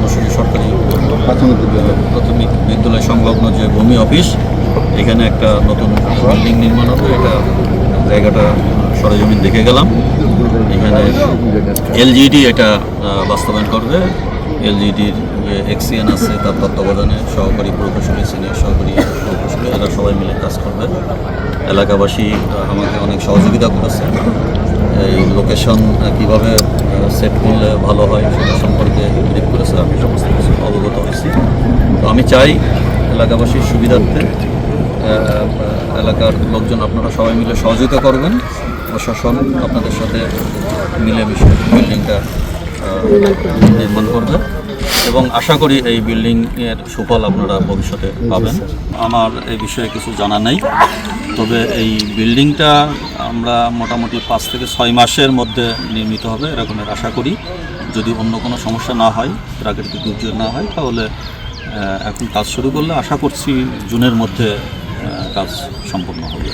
সুন্দরসনী সরকারি প্রাথমিক বিদ্যালয় প্রাথমিক বিদ্যালয় সংলগ্ন যে ভূমি অফিস, এখানে একটা নতুন বিল্ডিং নির্মাণ হবে। এটা জায়গাটা সরজমিন দেখে গেলাম। এখানে এলজিডি এটা বাস্তবায়ন করবে। এলজিডির যে এক্সিএন আছে, তার তত্ত্বাবধানে সহকারী প্রকৌশলী সিনিয়র সহকারী প্রকৌশলী এরা সবাই মিলে কাজ করবে। এলাকাবাসী আমাকে অনেক সহযোগিতা করেছে। এই লোকেশন কীভাবে সেট করলে ভালো হয়, সেটা সম্পর্কে আমি চাই এলাকাবাসীর সুবিধার্থে এলাকার লোকজন আপনারা সবাই মিলে সহযোগিতা করবেন। প্রশাসন আপনাদের সাথে মিলেমিশে বিল্ডিংটা নির্মাণ করবে এবং আশা করি এই বিল্ডিং এর সুফল আপনারা ভবিষ্যতে পাবেন। আমার এই বিষয়ে কিছু জানা নেই, তবে এই বিল্ডিংটা আমরা মোটামুটি পাঁচ থেকে ছয় মাসের মধ্যে নির্মিত হবে এরকমের আশা করি। যদি অন্য কোনো সমস্যা না হয়, প্রাকৃতিক দুর্যোগ না হয়, তাহলে এখন কাজ শুরু করলে আশা করছি জুনের মধ্যে কাজ সম্পন্ন হবে।